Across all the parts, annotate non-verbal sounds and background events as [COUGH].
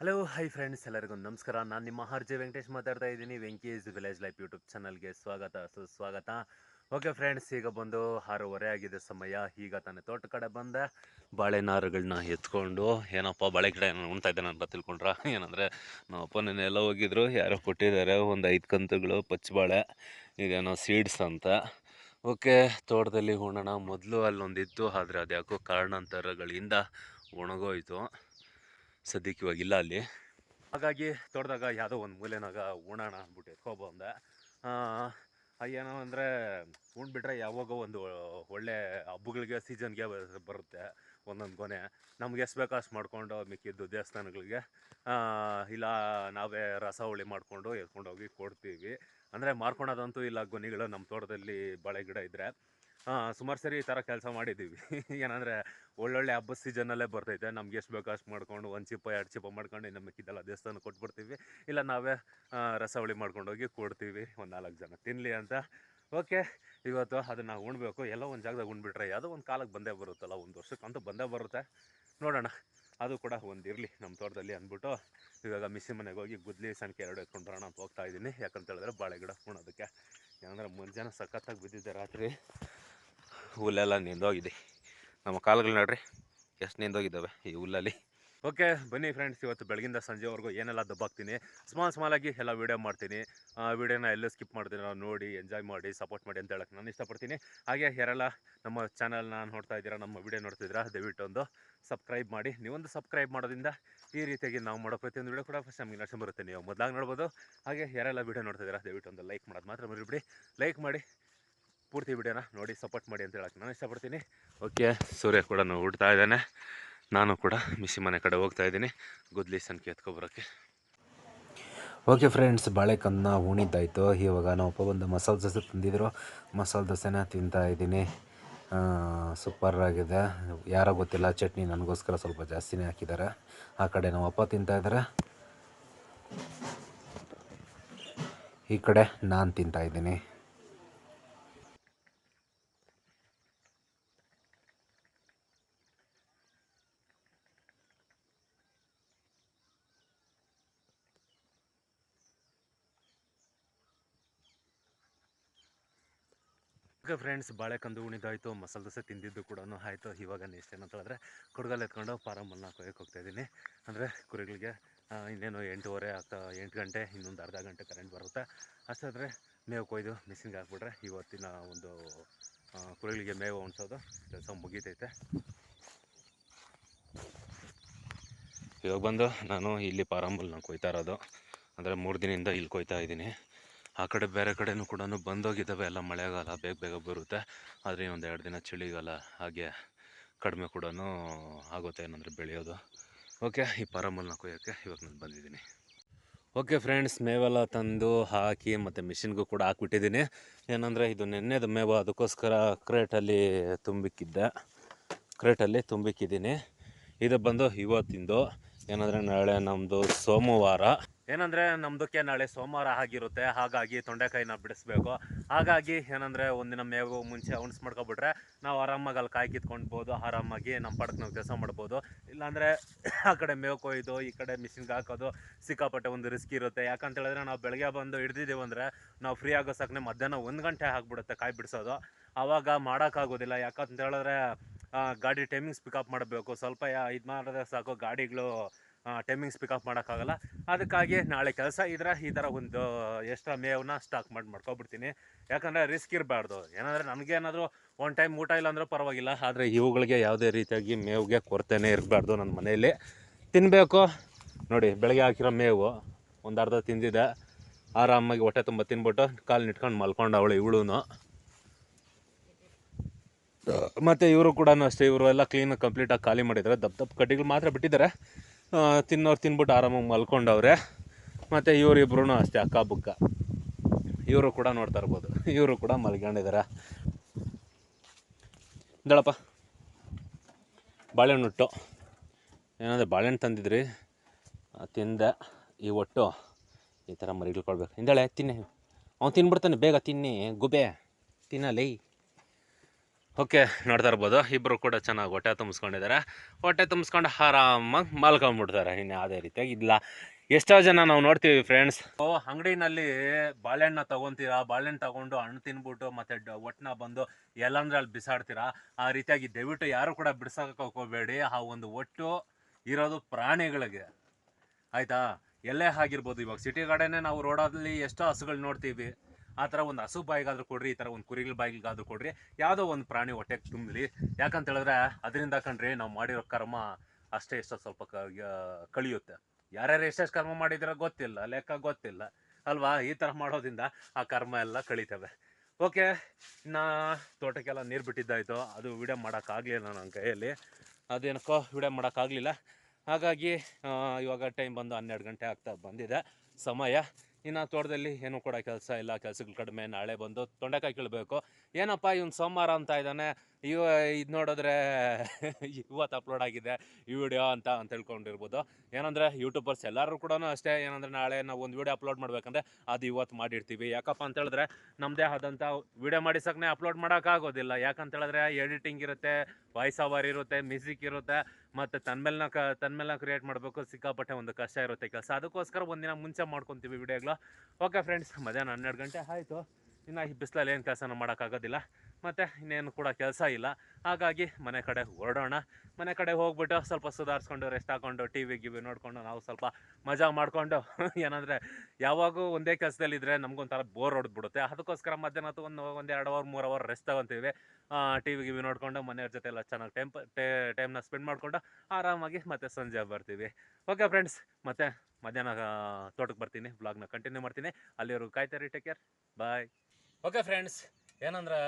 Hello hi friends ಎಲ್ಲರಿಗೂ ನಮಸ್ಕಾರ. ನಾನು ನಿಮ್ಮ ಆರ್ ಜೆ ವೆಂಕಟೇಶ್ ಮಾತಾಡ್ತಾ ಇದ್ದೀನಿ. ವೆಂಕೇಜ್ ವಿಲೇಜ್ ಲೈಫ್ ಯೂಟ್ಯೂಬ್ ಚಾನಲ್ಗೆ ಸ್ವಾಗತ, ಸುಸ್ವಾಗತ. ಓಕೆ ಫ್ರೆಂಡ್ಸ್ ಈಗ ಬಂದು ಆರೂವರೆ ಆಗಿದೆ ಸಮಯ. ಈಗ ತಾನೇ ತೋಟ ಕಡೆ ಬಂದೆ. ಬಾಳೆ ನಾರುಗಳನ್ನ ಎತ್ಕೊಂಡು, ಏನಪ್ಪ ಬಾಳೆ ಗಿಡ ಏನೋ ಉಣ್ತಾ ಇದ್ದಾನೆ ಅಂತ ತಿಳ್ಕೊಂಡ್ರ? ಏನಂದರೆ, ನಮ್ಮ ಅಪ್ಪ ನೆನೆ ಎಲ್ಲ ಹೋಗಿದ್ರು. ಯಾರೋ ಕೊಟ್ಟಿದ್ದಾರೆ, ಒಂದು ಐದು ಕಂತುಗಳು ಪಚ್ಚಬಾಳೆ ಇದೇನೋ ಸೀಡ್ಸ್ ಅಂತ. ಓಕೆ ತೋಟದಲ್ಲಿ ಉಣ್ಣೋಣ ಮೊದಲು ಅಲ್ಲೊಂದಿತ್ತು, ಆದರೆ ಅದ್ಯಾಕೋ ಕಾರಣಾಂತರಗಳಿಂದ ಒಣಗೋಯ್ತು. ಸದ್ಯಕ್ಕೆ ಇವಾಗ ಇಲ್ಲ ಅಲ್ಲಿ. ಹಾಗಾಗಿ ತೋಟದಾಗ ಯಾವುದೋ ಒಂದು ಮೂಲೆನಾಗ ಉಣೋಣ ಅಂದ್ಬಿಟ್ಟು ಎತ್ಕೊಬಂದೆ ಏನು ಅಂದರೆ ಉಂಡ್ಬಿಟ್ರೆ ಯಾವಾಗೋ ಒಂದು ಒಳ್ಳೆ ಹಬ್ಬಗಳಿಗೆ ಸೀಸನ್ಗೆ ಬರುತ್ತೆ ಒಂದೊಂದು ಕೊನೆ ನಮ್ಗೆ ಎಷ್ಟು ಬೇಕೋ ಅಷ್ಟು ಮಾಡ್ಕೊಂಡು ಮಿಕ್ಕಿದ್ದು ದೇವಸ್ಥಾನಗಳಿಗೆ. ಇಲ್ಲ ನಾವೇ ರಸ ಹುಳಿ ಮಾಡಿಕೊಂಡು ಎತ್ಕೊಂಡು ಹೋಗಿ ಕೊಡ್ತೀವಿ. ಅಂದರೆ ಮಾರ್ಕೊಳೋದಂತೂ ಇಲ್ಲ ಗೊನೆಗಳು ನಮ್ಮ ತೋಟದಲ್ಲಿ ಬಾಳೆ ಗಿಡ ಇದ್ದರೆ ಸುಮಾರು ಸರಿ ಈ ಥರ ಕೆಲಸ ಮಾಡಿದ್ದೀವಿ. [LAUGHS] ಏನಂದರೆ ಒಳ್ಳೊಳ್ಳೆ ಹಬ್ಬದ ಸೀಸನ್ನಲ್ಲೇ ಬರ್ತೈತೆ. ನಮ್ಗೆ ಎಷ್ಟು ಬೇಕೋ ಅಷ್ಟು ಮಾಡ್ಕೊಂಡು ಒಂದು ಚಿಪ್ಪ, ಎರಡು ಚಿಪ್ಪ ಮಾಡ್ಕೊಂಡು ಇನ್ನು ಮಿಕ್ಕಿದ್ದೆಲ್ಲ ದೇವಸ್ಥಾನ ಕೊಟ್ಬಿಡ್ತೀವಿ. ಇಲ್ಲ ನಾವೇ ರಸವಳಿ ರಸವಳಿ ಮಾಡ್ಕೊಂಡೋಗಿ ಕೊಡ್ತೀವಿ ಒಂದು ನಾಲ್ಕು ಜನ. ತಿನ್ನಲಿ ಅಂತ. ಓಕೆ ಇವತ್ತು ಅದನ್ನು ಉಣ್ಬೇಕು. ಎಲ್ಲೋ ಒಂದು ಜಾಗದಾಗ ಉಣ್ಬಿಟ್ರೆ ಯಾವುದೋ ಒಂದು ಕಾಲಕ್ಕೆ ಬಂದೇ ಬರುತ್ತಲ್ಲ, ಒಂದು ವರ್ಷಕ್ಕಂತೂ ಬಂದೇ ಬರುತ್ತೆ. ನೋಡೋಣ. ಅದು ಕೂಡ ಒಂದು ಇರಲಿ ನಮ್ಮ ತೋಟದಲ್ಲಿ ಅಂದ್ಬಿಟ್ಟು ಇವಾಗ ಮಿಸಿ ಮನೆಗೆ ಹೋಗಿ ಗುದ್ಲಿ ಸಣ್ಣಕ್ಕೆ ಎರಡು ಎತ್ಕೊಂಡು ಬರೋಣ ಅಂತ ಹೋಗ್ತಾ ಇದ್ದೀನಿ ಯಾಕಂತ ಹೇಳಿದ್ರೆ ಬಾಳೆ ಗಿಡ ಅದಕ್ಕೆ ಯಾಕಂದ್ರೆ ಮುಂಜಾನೆ ಸಖತ್ತಾಗಿ ಬಿದ್ದಿದ್ದೆ ರಾತ್ರಿ. ಹುಲ್ಲೆಲ್ಲ ನಿಂದೋಗಿದೆ. ನಮ್ಮ ಕಾಲುಗಳು ನೋಡ್ರಿ ಎಷ್ಟು ನಿಂದೋಗಿದ್ದಾವೆ ಈ ಹುಲ್ಲಲ್ಲಿ. ಓಕೆ, ಬನ್ನಿ ಫ್ರೆಂಡ್ಸ್ ಇವತ್ತು ಬೆಳಗಿಂದ ಸಂಜೆವರೆಗೂ ಏನೆಲ್ಲ ದಬ್ಬಾಕ್ತೀನಿ. ಸ್ಮಾಲ್ ಸ್ಮಾಲಾಗಿ ಎಲ್ಲ ವೀಡಿಯೋ ಮಾಡ್ತೀನಿ. ಆ ವಿಡಿಯೋನ ಎಲ್ಲೂ ಸ್ಕಿಪ್ ಮಾಡ್ತೀನಿ ನಾವು ನೋಡಿ ಎಂಜಾಯ್ ಮಾಡಿ ಸಪೋರ್ಟ್ ಮಾಡಿ ಅಂತ ಹೇಳಕ್ಕೆ ನಾನು ಇಷ್ಟಪಡ್ತೀನಿ. ಹಾಗೆ ಯಾರೆಲ್ಲ ನಮ್ಮ ಚಾನಲ್ನ ನೋಡ್ತಾ ಇದ್ದೀರಾ, ನಮ್ಮ ವೀಡಿಯೋ ನೋಡ್ತಿದ್ದೀರಾ ದಯವಿಟ್ಟು ಒಂದು ಸಬ್ಸ್ಕ್ರೈಬ್ ಮಾಡಿ. ನೀವೊಂದು ಸಬ್ಸ್ಕ್ರೈಬ್ ಮಾಡೋದ್ರಿಂದ ಈ ರೀತಿಯಾಗಿ ನಾವು ಮಾಡೋ ಪ್ರತಿಯೊಂದು ವೀಡಿಯೋ ಕೂಡ ಫಸ್ಟ್ ನಮಗೆ ನಷ್ಟ ಬರುತ್ತೆ. ನೀವು ಮೊದಲಾಗಿ ನೋಡ್ಬೋದು. ಹಾಗೆ ಯಾರೆಲ್ಲ ವಿಡಿಯೋ ನೋಡ್ತಿದ್ದೀರಾ ದಯವಿಟ್ಟು ಒಂದು ಲೈಕ್ ಮಾಡೋದು ಮಾತ್ರ ಮರಿಬಿಡಿ. ಲೈಕ್ ಮಾಡಿ ಪೂರ್ತಿ ವಿಡಿಯೋನ ನೋಡಿ ಸಪೋರ್ಟ್ ಮಾಡಿ ಅಂತ ಹೇಳಕ್ಕೆ ನಾನು ಇಷ್ಟಪಡ್ತೀನಿ. ಓಕೆ ಸೂರ್ಯ ಕೂಡ ಹುಡ್ತಾ ಇದ್ದಾನೆ. ನಾನು ಕೂಡ ಮಿಸಿ ಮನೆ ಕಡೆ ಹೋಗ್ತಾ ಇದ್ದೀನಿ. ಗುದ್ಲಿ ಸಂಖ್ಯೆ ಎತ್ಕೊಬರೋಕ್ಕೆ ಓಕೆ ಫ್ರೆಂಡ್ಸ್ ಬಾಳೆಕನ್ನ ಉಣಿದ್ದಾಯಿತು. ಇವಾಗ ನಮ್ಮಪ್ಪ ಬಂದು ಮಸಾಲೆ ದೋಸೆ ತಂದಿದ್ರು. ಮಸಾಲೆ ದೋಸೆನ ತಿಂತಾ ಇದ್ದೀನಿ. ಸೂಪರ್ ಆಗಿದೆ. ಯಾರೋ ಗೊತ್ತಿಲ್ಲ, ಚಟ್ನಿ ನನಗೋಸ್ಕರ ಸ್ವಲ್ಪ ಜಾಸ್ತಿನೇ ಹಾಕಿದ್ದಾರೆ. ಆ ಕಡೆ ನಮ್ಮಪ್ಪ ತಿಂತಾ ಇದ್ದಾರೆ. ಈ ಕಡೆ ನಾನು ತಿಂತಾ ಇದ್ದೀನಿ. ಓಕೆ ಫ್ರೆಂಡ್ಸ್ ಬಾಳೆಕಂದು ಉಣಿದಾಯಿತು, ಮಸಾಲೆ ದೋಸೆ ತಿಂದಿದ್ದು ಕೂಡ ಆಯಿತು. ಇವಾಗ ನೆಕ್ಸ್ಟ್ ಏನಂತ ಹೇಳಿದ್ರೆ, ಕುಡ್ಗಲ್ ಎತ್ಕೊಂಡು ಫಾರಮನ್ನು ಕೊಯ್ಯಕ್ಕೆ ಹೋಗ್ತಾ ಇದ್ದೀನಿ. ಅಂದರೆ ಕುರಿಗಳಿಗೆ ಇನ್ನೇನು ಎಂಟೂವರೆ ಆಗ್ತಾ ಎಂಟು ಗಂಟೆ, ಇನ್ನೊಂದು ಅರ್ಧ ಗಂಟೆ ಕರೆಂಟ್ ಬರುತ್ತೆ. ಅಷ್ಟಾದರೆ ಮೇವು ಕೊಯ್ದು ಮಿಷಿನ್ಗೆ ಹಾಕ್ಬಿಟ್ರೆ ಇವತ್ತಿನ ಒಂದು ಕುರಿಗಳಿಗೆ ಮೇವು ಉಣಿಸೋದು ಕೆಲಸ ಮುಗೀತೈತೆ. ಇವಾಗ ಬಂದು ನಾನು ಇಲ್ಲಿ ಪಾರಂಬಲ್ಲಿ ನಾನು ಕೊಯ್ತಾ ಇರೋದು. ಅಂದರೆ ಮೂರು ದಿನದಿಂದ ಇಲ್ಲಿ ಕೊಯ್ತಾ ಇದ್ದೀನಿ. ಆ ಕಡೆ ಬೇರೆ ಕಡೆನೂ ಕೂಡ ಬಂದೋಗಿದ್ದಾವೆ. ಎಲ್ಲ ಮಳೆಗಾಲ ಬೇಗ ಬೇಗ ಬರುತ್ತೆ. ಆದರೆ ಒಂದು ಎರಡು ದಿನ ಚಳಿಗಾಲ ಹಾಗೆ ಕಡಿಮೆ ಕೂಡ ಆಗುತ್ತೆ ಏನಂದರೆ ಬೆಳೆಯೋದು. ಓಕೆ, ಈ ಪಾರಮಲ್ನ ಕೊಯ್ಯೋಕ್ಕೆ ಇವಾಗ ನಾನು ಬಂದಿದ್ದೀನಿ. ಓಕೆ ಫ್ರೆಂಡ್ಸ್, ಮೇವೆಲ್ಲ ತಂದು ಹಾಕಿ ಮತ್ತು ಮಿಷಿನ್ಗೂ ಕೂಡ ಹಾಕ್ಬಿಟ್ಟಿದ್ದೀನಿ. ಏನಂದರೆ ಇದು ನೆನ್ನೆದು ಮೇವು, ಅದಕ್ಕೋಸ್ಕರ ಕ್ರೇಟಲ್ಲಿ ತುಂಬಿಕ್ಕಿದ್ದೆ. ಕ್ರೇಟಲ್ಲಿ ತುಂಬಿಕ್ಕಿದ್ದೀನಿ. ಇದು ಬಂದು ಇವತ್ತಿಂದು. ಏನಂದರೆ ನಾಳೆ ನಮ್ಮದು ಸೋಮವಾರ. ಏನಂದರೆ ನಮ್ಮದಕ್ಕೆ ನಾಳೆ ಸೋಮವಾರ ಆಗಿರುತ್ತೆ, ಹಾಗಾಗಿ ತೊಂಡೆಕಾಯಿನ ಬಿಡಿಸ್ಬೇಕು. ಹಾಗಾಗಿ ಏನಂದರೆ ಒಂದಿನ ಮೇವು ಮುಂಚೆ ಉಣ್ಸ್ ಮಾಡ್ಕೊಬಿಟ್ರೆ ನಾವು ಆರಾಮಾಗಿ ಅಲ್ಲಿ ಕಾಯಿ ಕಿತ್ಕೊಂಡ್ಬೋದು ಆರಾಮಾಗಿ ನಮ್ಮ ಪಡಕ್ಕೆ ನಾವು ಕೆಲಸ ಮಾಡ್ಬೋದು. ಇಲ್ಲಾಂದರೆ ಆ ಕಡೆ ಮೇವು ಕೊಯ್ದು, ಈ ಕಡೆ ಮಿಷಿನ್ಗೆ ಹಾಕೋದು ಸಿಕ್ಕಾಪಟ್ಟೆ ಒಂದು ರಿಸ್ಕ್ ಇರುತ್ತೆ. ಯಾಕಂತ ಹೇಳಿದ್ರೆ ನಾವು ಬೆಳಗ್ಗೆ ಬಂದು ಹಿಡ್ದಿದ್ದೀವಿ ಅಂದರೆ ನಾವು ಫ್ರೀ ಆಗೋ ಸಾಕನೆ ಮಧ್ಯಾಹ್ನ ಒಂದು ಗಂಟೆ ಆಗಿಬಿಡುತ್ತೆ ಕಾಯಿ ಬಿಡಿಸೋದು. ಆವಾಗ ಮಾಡೋಕ್ಕಾಗೋದಿಲ್ಲ. ಯಾಕಂತ ಹೇಳಿದ್ರೆ ಗಾಡಿ ಟೈಮಿಂಗ್ಸ್ ಪಿಕಪ್ ಮಾಡಬೇಕು. ಸ್ವಲ್ಪ ಇದು ಮಾಡಿದ್ರೆ ಸಾಕು ಗಾಡಿಗಳು ಟೈಮಿಂಗ್ಸ್ ಪಿಕಪ್ ಮಾಡೋಕ್ಕಾಗಲ್ಲ. ಅದಕ್ಕಾಗಿ ನಾಳೆ ಕೆಲಸ ಇದ್ರೆ ಈ ಥರ ಒಂದು ಎಕ್ಸ್ಟ್ರಾ ಮೇವನ್ನ ಸ್ಟಾಕ್ ಮಾಡಿ, ಮಾಡ್ಕೊಬಿಡ್ತೀನಿ. ಯಾಕಂದರೆ ರಿಸ್ಕ್ ಇರಬಾರ್ದು. ಏನಂದರೆ ನನಗೇನಾದರೂ ಒನ್ ಟೈಮ್ ಊಟ ಇಲ್ಲ ಅಂದರೂ ಪರವಾಗಿಲ್ಲ. ಆದರೆ ಇವುಗಳಿಗೆ ಯಾವುದೇ ರೀತಿಯಾಗಿ ಮೇವಿಗೆ ಕೊರತೆನೇ ಇರಬಾರ್ದು ನನ್ನ ಮನೆಯಲ್ಲಿ. ತಿನ್ನಬೇಕು ನೋಡಿ, ಬೆಳಗ್ಗೆ ಹಾಕಿರೋ ಮೇವು ಒಂದು ಅರ್ಧ ತಿಂದಿದೆ. ಆರಾಮಾಗಿ ಹೊಟ್ಟೆ ತುಂಬ ತಿನ್ಬಿಟ್ಟು ಕಾಲು ನಿಟ್ಕೊಂಡು ಮಲ್ಕೊಂಡು ಅವಳು ಇವಳು ಮತ್ತು ಇವರು ಕೂಡ ಅಷ್ಟೇ, ಇವರು ಎಲ್ಲ ಕ್ಲೀನಾಗಿ ಕಂಪ್ಲೀಟಾಗಿ ಖಾಲಿ ಮಾಡಿದ್ದಾರೆ. ದಪ್ಪ ದಪ್ಪ ಕಡ್ಡಿಗಳು ಮಾತ್ರ ಬಿಟ್ಟಿದ್ದಾರೆ. ತಿನ್ನೋರು ತಿನ್ಬಿಟ್ಟು ಆರಾಮಾಗಿ ಮಲ್ಕೊಂಡವ್ರೆ. ಮತ್ತು ಇವರಿಬ್ರು ಅಷ್ಟೇ ಅಕ್ಕ ಬುಕ್ಕ. ಇವರು ಕೂಡ ನೋಡ್ತಾ ಇರ್ಬೋದು. ಇವರು ಕೂಡ ಮಲ್ಕೊಂಡಿದ್ದಾರೆ ಬಾಳೆಹಣ್ಣು ಹುಟ್ಟು ಏನಂದರೆ ಬಾಳೆಹಣ್ಣು ತಂದಿದ್ರಿ. ತಿಂದೆ. ಈ ಒಟ್ಟು ಈ ಥರ ಮರಿಗಳು ಕೊಡ್ಬೇಕು ಹಿಂದಳೆ, ತಿನ್ನಿ. ಅವ್ನು ತಿನ್ಬಿಡ್ತಾನೆ. ಬೇಗ ತಿನ್ನಿ. ಗುಬೆ. ತಿನ್ನಲೇ. ಓಕೆ, ನೋಡ್ತಾ ಇರ್ಬೋದು. ಇಬ್ಬರು ಕೂಡ ಚೆನ್ನಾಗಿ ಹೊಟ್ಟೆ ತುಂಬಿಸ್ಕೊಂಡಿದ್ದಾರೆ. ಹೊಟ್ಟೆ ತುಂಬಿಸ್ಕೊಂಡು ಆರಾಮಾಗಿ ಮಲ್ಕೊಂಡ್ಬಿಡ್ತಾರೆ. ಇನ್ನು ಯಾವುದೇ ರೀತಿಯಾಗಿ ಇಲ್ಲ ಎಷ್ಟೋ ಜನ ನಾವು ನೋಡ್ತೀವಿ ಫ್ರೆಂಡ್ಸ್ ಅಂಗಡಿನಲ್ಲಿ ಬಾಳೆಹಣ್ಣ ತೊಗೊತೀರಾ? ಬಾಳೆಹಣ್ಣು ತಗೊಂಡು ಹಣ್ಣು ತಿನ್ಬಿಟ್ಟು ಮತ್ತೆ ಒಟ್ಟನ ಬಂದು ಎಲ್ಲಂದ್ರೆ ಅಲ್ಲಿ ಬಿಸಾಡ್ತೀರಾ? ಆ ರೀತಿಯಾಗಿ ದಯವಿಟ್ಟು ಯಾರು ಕೂಡ ಬಿಡ್ಸಕ್ಕೆ ಹೋಗಬೇಡಿ. ಆ ಒಂದು ಒಟ್ಟು ಇರೋದು ಪ್ರಾಣಿಗಳಿಗೆ. ಆಯ್ತಾ? ಎಲ್ಲೇ ಆಗಿರ್ಬೋದು ಇವಾಗ. ಸಿಟಿ ಕಡೆನೇ ನಾವು ರೋಡಲ್ಲಿ ಎಷ್ಟೋ ಹಸುಗಳು ನೋಡ್ತೀವಿ. ಆ ಥರ ಒಂದು ಹಸು ಬಾಯಿಗಾದ್ರೂ ಕೊಡ್ರಿ, ಈ ಥರ ಒಂದು ಕುರಿಗಳ ಬಾಯಿಗಾದ್ರೂ ಕೊಡ್ರಿ, ಯಾವುದೋ ಒಂದು ಪ್ರಾಣಿ ಹೊಟ್ಟೆಗೆ ತುಂಬಲಿ. ಯಾಕಂತ ಹೇಳಿದ್ರೆ ಅದರಿಂದ ಕಂಡ್ರಿ ನಾವು ಮಾಡಿರೋ ಕರ್ಮ ಅಷ್ಟೇ ಇಷ್ಟ ಸ್ವಲ್ಪ ಕಳಿಯುತ್ತೆ. ಯಾರ್ಯಾರು ಎಷ್ಟೆಷ್ಟು ಕರ್ಮ ಮಾಡಿದಿರೋ ಗೊತ್ತಿಲ್ಲ, ಲೆಕ್ಕ ಗೊತ್ತಿಲ್ಲ. ಅಲ್ವಾ? ಈ ಥರ ಮಾಡೋದ್ರಿಂದ ಆ ಕರ್ಮ ಎಲ್ಲ ಕಳೀತವೆ. ಓಕೆ ನಾ ತೋಟಕ್ಕೆಲ್ಲ ನೀರು ಬಿಟ್ಟಿದ್ದಾಯಿತು. ಅದು ವಿಡಿಯೋ ಮಾಡೋಕ್ಕಾಗಲಿಲ್ಲ ನನ್ನ ಕೈಯಲ್ಲಿ. ಅದೇನಕ್ಕೋ ವಿಡಿಯೋ ಮಾಡೋಕ್ಕಾಗಲಿಲ್ಲ. ಹಾಗಾಗಿ ಇವಾಗ ಟೈಮ್ ಬಂದು ಹನ್ನೆರಡು ಗಂಟೆ ಆಗ್ತಾ ಬಂದಿದೆ. ಸಮಯ ಇನ್ನು ತೋಟದಲ್ಲಿ ಏನು ಕೂಡ ಕೆಲಸ ಇಲ್ಲ, ಕೆಲಸಗಳು ಕಡಿಮೆ ನಾಳೆ ಬಂದು ತೊಂಡೆಕಾಯಿ ಕೀಳಬೇಕು. ಏನಪ್ಪ ಇವನು ಸೋಮವಾರ ಅಂತ ಇದ್ದಾನೆ ಇವ ಇದು ನೋಡಿದ್ರೆ [LAUGHS] ಇವತ್ತು ಅಪ್ಲೋಡ್ ಆಗಿದೆ ಈ ವಿಡಿಯೋ ಅಂತ ಅಂತ ತಿಳ್ಕೊಂಡಿರ್ಬೋದು ಏನಂದರೆ ಯೂಟ್ಯೂಬರ್ಸ್ ಎಲ್ಲರೂ ಕೂಡ ಅಷ್ಟೇ, ಏನಂದರೆ ನಾಳೆ ನಾವು ಒಂದು ವಿಡಿಯೋ ಅಪ್ಲೋಡ್ ಮಾಡಬೇಕಂದ್ರೆ ಅದು ಇವತ್ತು ಮಾಡಿರ್ತೀವಿ. ಯಾಕಪ್ಪ ಅಂತ ಹೇಳಿದ್ರೆ ನಮ್ಮದೇ ಆದಂಥ ವಿಡಿಯೋ ಮಾಡಿಸೋಕ್ಕೆ ಅಪ್ಲೋಡ್ ಮಾಡೋಕ್ಕಾಗೋದಿಲ್ಲ. ಯಾಕಂತ ಹೇಳಿದ್ರೆ ಎಡಿಟಿಂಗ್ ಇರುತ್ತೆ ವಾಯ್ಸ್ ಅವರ್ ಇರುತ್ತೆ ಮ್ಯೂಸಿಕ್ ಇರುತ್ತೆ, ಮತ್ತು ತನ್ಮೇಲೆ ಕ ತನ್ಮೇಲೆ ಕ್ರಿಯೇಟ್ ಮಾಡಬೇಕು, ಸಿಕ್ಕಾಪಟ್ಟೆ ಒಂದು ಕಷ್ಟ ಇರುತ್ತೆ ಕೆಲಸ. ಅದಕ್ಕೋಸ್ಕರ ಒಂದಿನ ಮುಂಚೆ ಮಾಡ್ಕೊತೀವಿ ವಿಡಿಯೋಗಳು ಓಕೆ ಫ್ರೆಂಡ್ಸ್ ಮಧ್ಯಾಹ್ನ ಹನ್ನೆರಡು ಗಂಟೆ ಆಯಿತು. ಇನ್ನು ಈ ಬಿಸಿಲಲ್ಲಿ ಏನು ಕೆಲಸನ ಮಾಡೋಕ್ಕಾಗೋದಿಲ್ಲ. ಮತ್ತು ಇನ್ನೇನು ಕೂಡ ಕೆಲಸ ಇಲ್ಲ. ಹಾಗಾಗಿ ಮನೆ ಕಡೆ ಹೊರಡೋಣ. ಮನೆ ಕಡೆ ಹೋಗ್ಬಿಟ್ಟು ಸ್ವಲ್ಪ ಸುಧಾರಿಸ್ಕೊಂಡು ರೆಸ್ಟ್ ಹಾಕ್ಕೊಂಡು ಟಿ ವಿ ಗಿವಿ ನೋಡಿಕೊಂಡು ನಾವು ಸ್ವಲ್ಪ ಮಜಾ ಮಾಡಿಕೊಂಡು, [LAUGHS] ಏನಂದರೆ ಯಾವಾಗೂ ಒಂದೇ ಕೆಲಸದಲ್ಲಿದ್ದರೆ ನಮಗೊಂಥರ ಬೋರ್ ಹೊಡೆದ್ಬಿಡುತ್ತೆ. ಅದಕ್ಕೋಸ್ಕರ ಮಧ್ಯಾಹ್ನ ಹೊತ್ತು ಒಂದು ಒಂದು ಎರಡು ಅವರ್ ಮೂರು ಅವರ್ ರೆಸ್ಟ್ ತಗೊತೀವಿ. ಟಿ ವಿ ಗಿವಿ ನೋಡಿಕೊಂಡು ಮನೆಯವ್ರ ಜೊತೆ ಎಲ್ಲ ಚೆನ್ನಾಗಿ ಟೈಮ್ ಟೈಮ್ನ ಸ್ಪೆಂಡ್ ಮಾಡಿಕೊಂಡು ಆರಾಮಾಗಿ ಮತ್ತೆ ಸಂಜೆ ಬರ್ತೀವಿ. ಓಕೆ ಫ್ರೆಂಡ್ಸ್ ಮತ್ತೆ ಮಧ್ಯಾಹ್ನ ತೋಟಕ್ಕೆ ಬರ್ತೀನಿ. ಬ್ಲಾಗ್ನ ಕಂಟಿನ್ಯೂ ಮಾಡ್ತೀನಿ. ಅಲ್ಲಿವರೆಗೂ ಕಾಯ್ತಾರೆ take care bye okay friends ಏನಂದ್ರೆ,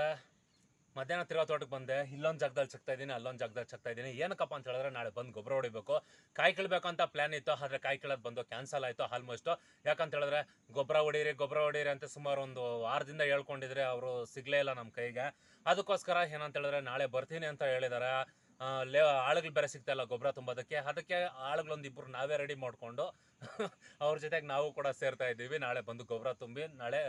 ಮಧ್ಯಾಹ್ನ ತಿರ್ಗಾ ತೋಟಕ್ಕೆ ಬಂದೆ. ಇಲ್ಲೊಂದು ಜಾಗದಲ್ಲಿ ಚಕ್ತಾ ಇದ್ದೀನಿ, ಅಲ್ಲೊಂದು ಜಾಗದಲ್ಲಿ ಚಕ್ತಾ ಇದ್ದೀನಿ. ಏನಕ್ಕಪ್ಪ ಅಂತ ಹೇಳಿದ್ರೆ, ನಾಳೆ ಬಂದು ಗೊಬ್ಬರ ಹೊಡಿಬೇಕು. ಕಾಯಿ ಕೀಳಬೇಕಂತ ಪ್ಲ್ಯಾನ್ ಇತ್ತು, ಆದರೆ ಕಾಯಿ ಕೀಳೋದು ಬಂದು ಕ್ಯಾನ್ಸಲ್ ಆಯಿತು ಆಲ್ಮೋಸ್ಟು ಯಾಕಂತ ಹೇಳಿದ್ರೆ, ಗೊಬ್ಬರ ಹೊಡೀರಿ ಗೊಬ್ಬರ ಹೊಡೀರಿ ಅಂತ ಸುಮಾರು ಒಂದು ವಾರದಿಂದ ಹೇಳ್ಕೊಂಡಿದ್ರೆ, ಅವರು ಸಿಗಲೇ ಇಲ್ಲ ನಮ್ಮ ಕೈಗೆ. ಅದಕ್ಕೋಸ್ಕರ ಏನಂತ ಹೇಳಿದ್ರೆ, ನಾಳೆ ಬರ್ತೀನಿ ಅಂತ ಹೇಳಿದ್ದಾರೆ ಲೇ, ಆಳುಗಳು ಬೇರೆ ಸಿಗ್ತಾ ಇಲ್ಲ ಗೊಬ್ಬರ ತುಂಬೋದಕ್ಕೆ. ಅದಕ್ಕೆ ಆಳುಗಳೊಂದು ಇಬ್ಬರು ನಾವೇ ರೆಡಿ ಮಾಡಿಕೊಂಡು [LAUGHS] ಅವ್ರ ಜೊತೆಗೆ ನಾವು ಕೂಡ ಸೇರ್ತಾ ಇದ್ದೀವಿ. ನಾಳೆ ಬಂದು ಗೊಬ್ಬರ ತುಂಬಿ, ನಾಳೆ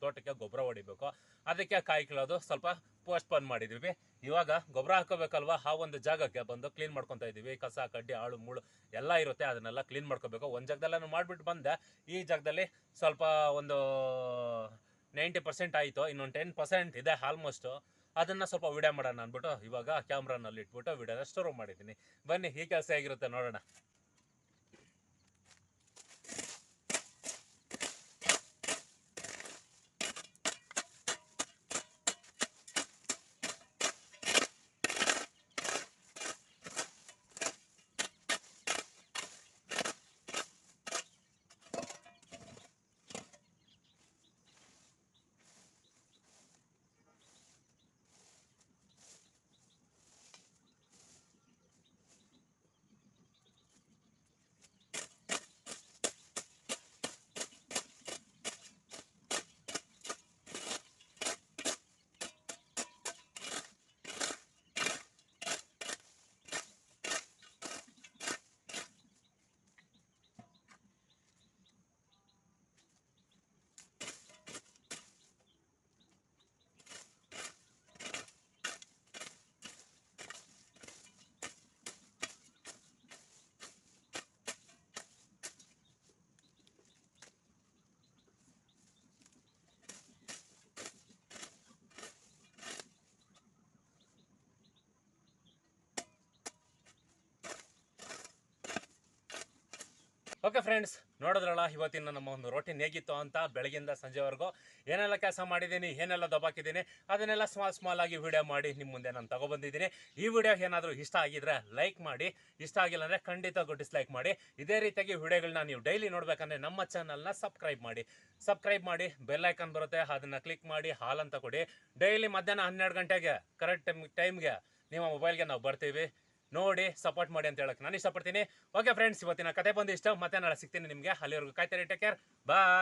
ತೋಟಕ್ಕೆ ಗೊಬ್ಬರ ಹೊಡಿಬೇಕು. ಅದಕ್ಕೆ ಕಾಯಿ ಕೀಳೋದು ಸ್ವಲ್ಪ ಪೋಸ್ಟ್ಪೋನ್ ಮಾಡಿದ್ದೀವಿ ಇವಾಗ ಗೊಬ್ಬರ ಹಾಕೋಬೇಕಲ್ವಾ? ಆ ಒಂದು ಜಾಗಕ್ಕೆ ಬಂದು ಕ್ಲೀನ್ ಮಾಡ್ಕೊತಾ ಇದ್ದೀವಿ. ಕಸ, ಕಡ್ಡಿ, ಆಳು, ಮುಳು ಎಲ್ಲ ಇರುತ್ತೆ. ಅದನ್ನೆಲ್ಲ ಕ್ಲೀನ್ ಮಾಡ್ಕೋಬೇಕು. ಒಂದು ಜಾಗದಲ್ಲ ಮಾಡಿಬಿಟ್ಟು ಬಂದೆ. ಈ ಜಾಗದಲ್ಲಿ ಸ್ವಲ್ಪ ಒಂದು ನೈಂಟಿ ಪರ್ಸೆಂಟ್ ಆಯಿತು. ಇನ್ನೊಂದು ಟೆನ್ ಪರ್ಸೆಂಟ್ ಇದೆ ಆಲ್ಮೋಸ್ಟು ಅದನ್ನು ಸ್ವಲ್ಪ ವಿಡಿಯೋ ಮಾಡೋಣ ಅಂದ್ಬಿಟ್ಟು ಇವಾಗ ಕ್ಯಾಮ್ರಾನಲ್ಲಿ ಇಟ್ಬಿಟ್ಟು ವಿಡಿಯೋನ ಸ್ಟೋರ್ ಮಾಡಿದ್ದೀನಿ. ಬನ್ನಿ, ಈ ಕೆಲಸ ಹೇಗಿರುತ್ತೆ ನೋಡೋಣ. ಓಕೆ ಫ್ರೆಂಡ್ಸ್ ನೋಡಿದ್ರಲ್ಲ, ಇವತ್ತಿನ ನಮ್ಮ ಒಂದು ರೋಟೀನ್ ಹೇಗಿತ್ತು ಅಂತ ಬೆಳಗಿಂದ ಸಂಜೆವರೆಗೂ. ಏನೆಲ್ಲ ಕೆಲಸ ಮಾಡಿದ್ದೀನಿ, ಏನೆಲ್ಲ ದಬ್ಬಾಕಿದ್ದೀನಿ, ಅದನ್ನೆಲ್ಲ ಸ್ಮಾಲ್ ಸ್ಮಾಲ್ ಆಗಿ ವಿಡಿಯೋ ಮಾಡಿ ನಿಮ್ಮ ಮುಂದೆ ನಾನು ತಗೊಬಂದಿದ್ದೀನಿ. ಈ ವಿಡಿಯೋ ಏನಾದರೂ ಇಷ್ಟ ಆಗಿದ್ರೆ ಲೈಕ್ ಮಾಡಿ, ಇಷ್ಟ ಆಗಿಲ್ಲ ಅಂದರೆ ಖಂಡಿತ ಡಿಸ್ಲೈಕ್ ಮಾಡಿ. ಇದೇ ರೀತಿಯಾಗಿ ವಿಡಿಯೋಗಳನ್ನ ನೀವು ಡೈಲಿ ನೋಡಬೇಕಂದ್ರೆ ನಮ್ಮ ಚಾನಲ್ನ ಸಬ್ಸ್ಕ್ರೈಬ್ ಮಾಡಿ. ಸಬ್ಸ್ಕ್ರೈಬ್ ಮಾಡಿ ಬೆಲ್ ಐಕನ್ ಬರುತ್ತೆ, ಅದನ್ನು ಕ್ಲಿಕ್ ಮಾಡಿ ಹಾಲ್ ಅಂತ ಕೊಡಿ. ಡೈಲಿ ಮಧ್ಯಾಹ್ನ ಹನ್ನೆರಡು ಗಂಟೆಗೆ ಕರೆಕ್ಟ್ ಟೈಮ್ ಟೈಮ್ಗೆ ನಿಮ್ಮ ಮೊಬೈಲ್ಗೆ ನಾವು ಬರ್ತೀವಿ. ನೋಡಿ ಸಪೋರ್ಟ್ ಮಾಡಿ ಅಂತ ಹೇಳಕ್ಕೆ ನಾನು ಇಷ್ಟಪಡ್ತೀನಿ. ಓಕೆ ಫ್ರೆಂಡ್ಸ್ ಇವತ್ತಿನ ಕತೆ ಬಂದು ಇಷ್ಟ ಮತ್ತೆ ನಾಳೆ ಸಿಗ್ತೀನಿ ನಿಮಗೆ. ಅಲ್ಲಿವರೆಗೂ ಕಾಯ್ತಾರೆ ಟೇಕ್ ಕೇರ್ ಬಾಯ್